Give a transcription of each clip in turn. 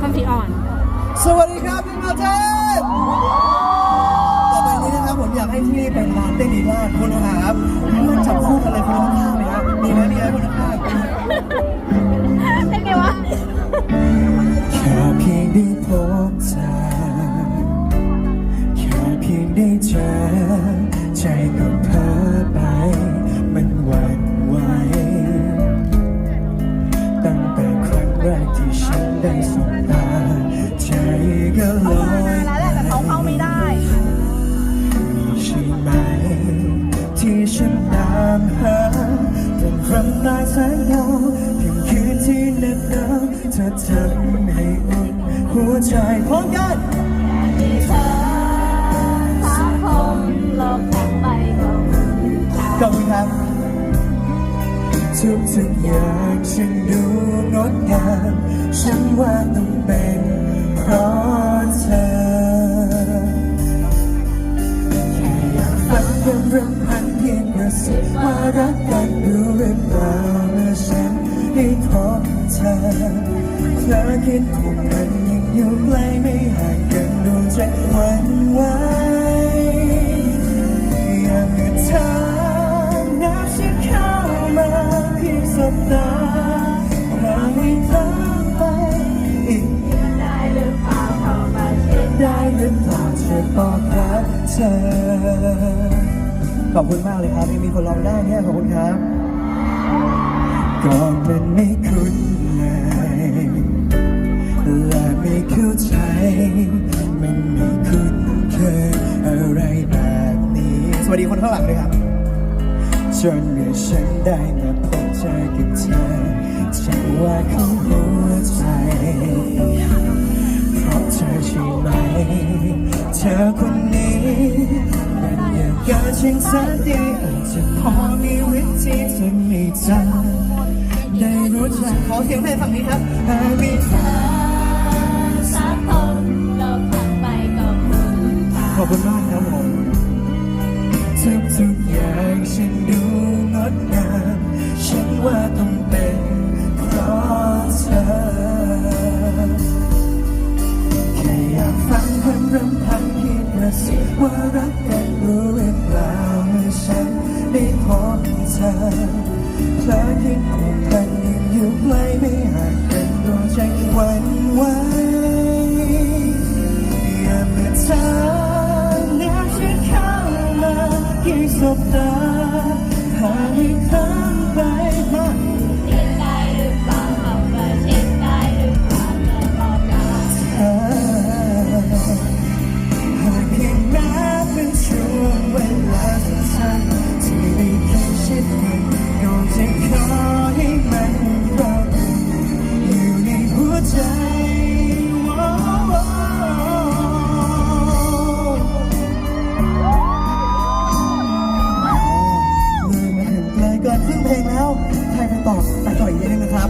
คนสีอ่อน สวัสดีครับพี่มาเจนต่อไปนี้นะครับผมอยากให้ที่นี่เป็นร้านเต้นดีมากคุณนะครับเพื่อนจับคู่กันเลยคนละข้างเลยครับมีไหมมีไหมคนละข้างเป็นไงวะแค่เพียงได้พบเธอแค่เพียงได้เจอใจก็เพ้อไปมันหวั่นไหวตั้งแต่ แรกที่ฉันได้สบตาใจก็ลอยแล้วแหละแต่เขาเข้าไม่ได้มีใช่ไหม ที่ฉันตามหาเป็นครั้งตายแสนยาวเพียงคืนที่เหน็บหนาวเธอทำให้อุ่นหัวใจพร้อมกัน ทุกทุกๆอย่างฉันดูงดงาม ฉันว่าต้องเป็นเพราะเธอแค่อยากฟังเพียงรำพันเพียงกระซิบว่ารักกันรู้หรือเปล่าเมื่อฉันได้พบเธอเพลอคิดผูกพันยังอยู่ใกล้ไม่ห่างกันดวงใจหวันไหวอยากให้เธอ ได้หรือเปล่าช่วยบอกรักเธอ ขอบคุณมากเลยครับที่มีคนร้องได้เนี่ยขอบคุณครับก่อนมันไม่คุ้นเลยและไม่เข้าใจ มันไม่คุ้นเคยอะไรแบบนี้ สวัสดีคนข้างหลังด้วยครับ จนเมื่อฉันได้มาพบเจอกับเธอฉันว่าของหัวใจ แสนดีจะพอมีวิธีทำให้เธอได้รู้จักขอเสียงให้ฝั่งนี้ครับหากมีเธอสังคมโลกทั้งใบก็คือเขาขอบคุณมากครับผมทุกทุกอย่างฉันดูงดงามฉันว่าต้องเป็น ได้พบเธอเพลอยิ่งผูกพันยิ่งอยู่ใกล้ไม่ห่างกันดวงใจหวั่นไหวอย่าเมื่อเธอเรียกฉันเข้ามากี่สบตาหาให้ข้งไปมา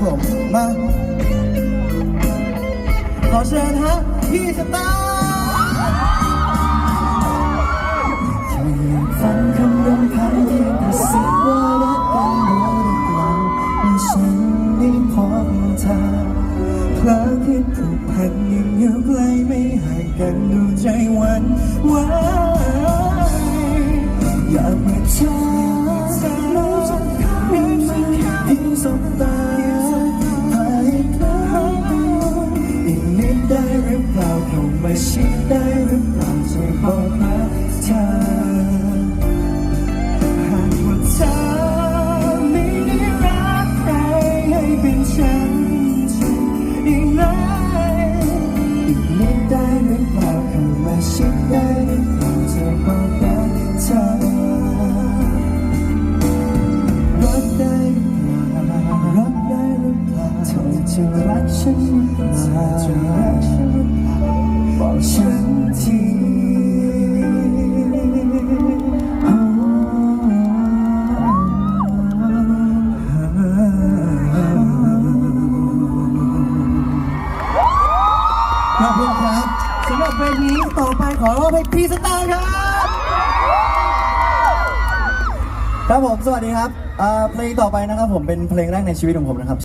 ผมมาขอเชิญฮะพี่สตาร์แค่อยากฟังคำรำพันเพียงกระซิบว่ารักกันรู้หรือเปล่าเมื่อฉันได้พบเธอเพลอคิดผูกพันยังอยู่ใกล้ไม่ห่างกันดูใจวันไหวอยากให้เธอรู้จักเพียงเพียงสบตา เข้ามาชิดได้หรือเปล่าช่วยบอกรักเธอหากว่าเธอไม่ได้รักใครให้เป็นฉันจริงอีกไหมอีกนิดได้หรือเปล่าเข้ามาชิดได้หรือเปล่าช่วยบอกรักเธอรักได้หรือเปล่ารักได้หรือเปล่าเธอจะรักฉันหรือเปล่า ต่อไปขอมอบให้พี่สตาร์ครับ ครับผมสวัสดีครับอ่าเพลงต่อไปนะครับผมเป็นเพลงแรกในชีวิตของผมนะครับ